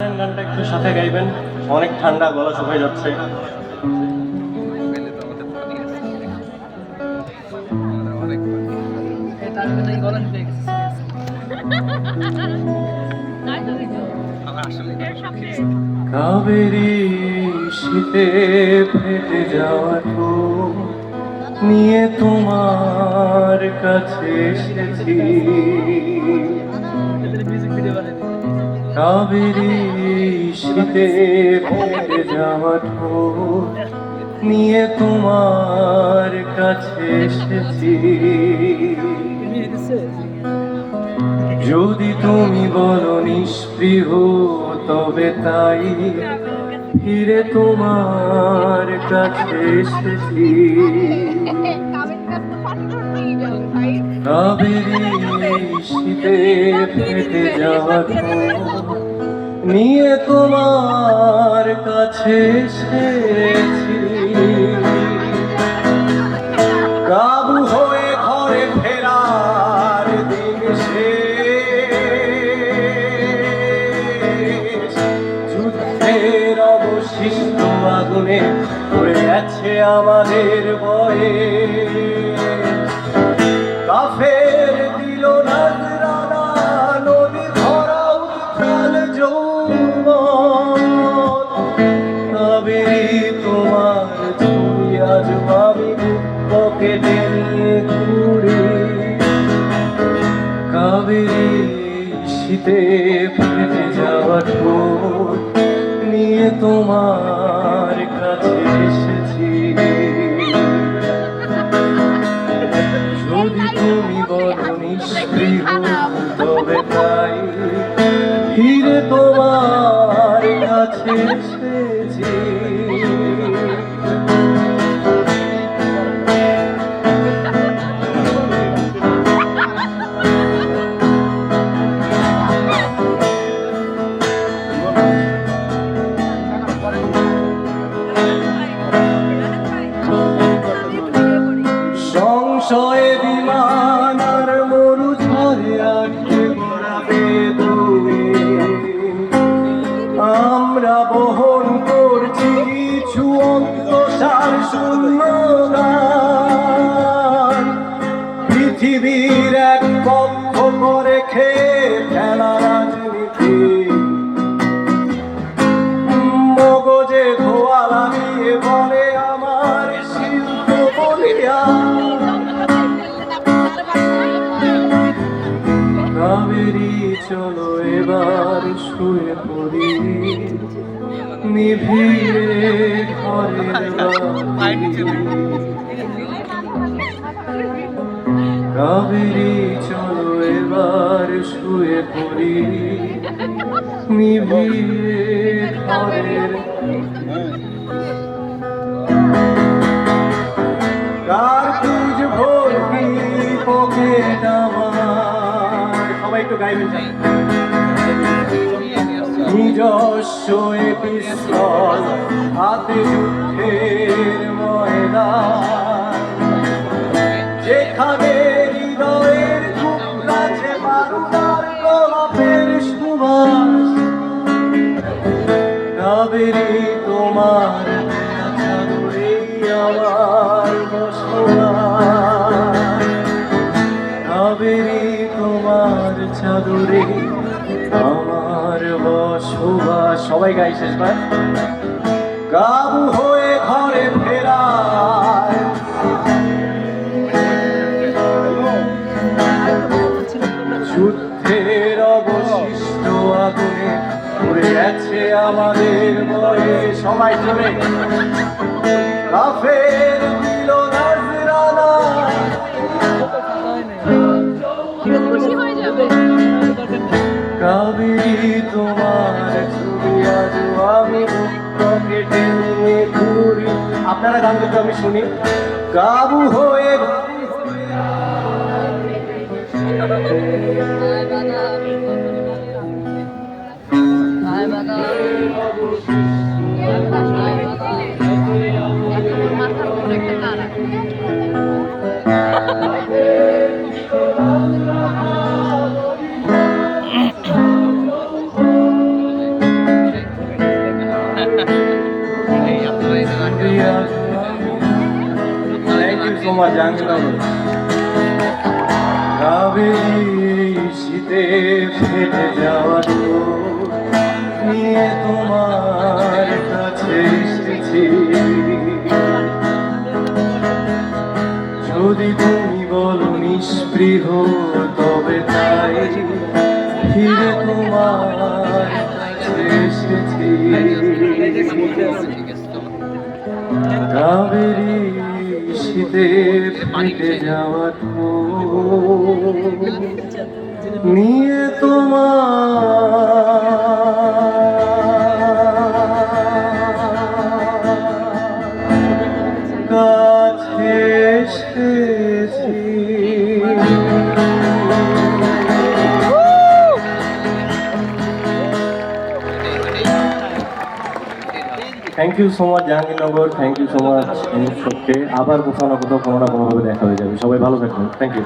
গানটা একটু সাথে গাইবেন। অনেক ঠান্ডা, গলা শুকাই যাচ্ছে। শীতে ফেটে যাওয়া ঠোঁট নিয়ে তোমার কাছে এসেছি। কাবেরি শীতে ফেটে যাওয়া ঠোঁট নিয়ে তোমার কাছে এসেছি। যদি তুমি বলো নিষ্পৃহ তবে তাই ফিরে তোমার কাছে এসেছি। কাবেরি শীতে ফেটে যাওয়া নিয়ে তোমার কাছে এসেছি। কাবু হয়ে ঘরে ফেরার দিন শেষ। যুদ্ধের অবশিষ্ট আগুনে পড়ে আছে আমাদের বয়ে। আজ আমি পকেটে নিয়ে ঘুরি কাবেরি শীতে ফেটে যাওয়া নিয়ে তোমার কাছে এসেছি। যদি তুমি বলো নিষ্পৃহ তবে আমরা বহন করছি কিছু অন্তসার শূন্য পৃথিবীর এক পক্ষ করে খেয়ে ফেলা মগজে ধোয়া লাগিয়ে বলে আমার শিল্প বলিয়া কাবেরি চলো এবার শুয়ে পড়ি বাতি। কাবেরি চলো এবার শুয়ে পড়ি। নিভিয়ে ঘরের সবাই একটু গাইবেন। নিজস্ব এ পিস্তল, হাতে যুদ্ধের ময়দান। যেখানে হৃদয়ের কাছে বারুদার গোলাপের সুবাস কাবেরি তোমার আমার বসবাস। কাবেরি তোমার চাদরে সবাই গাই শেষবার। কাবু হয়ে ঘরে ফেরায়। যুদ্ধের অবশিষ্ট আগুনে পড়ে আছে আমাদের বয়ে সবাই চলে কাফের যাবে তোমার আপনারা গান যদি আমি শুনি। কাবু হয়ে মাচ জাহাঙ্গীরনগর কাবেরী শীতে ফেটে যাওয়া চোখ নিয়ে তোমার কাছে এসেছি। যদি তুমি বলো নিষ্পৃহ, তবে তাই ফিরে তোমার এসেছি। কাবেরী শীতে ফেটে যাওয়া নিয়ে তোমার thank you so much Jahangirnagar thank you so much অনুষ্ঠবকে আবার কোথাও না কোথাও কোনো না কোনোভাবে দেখা হয়ে যাবে। সবাই ভালো থাকবেন। Thank you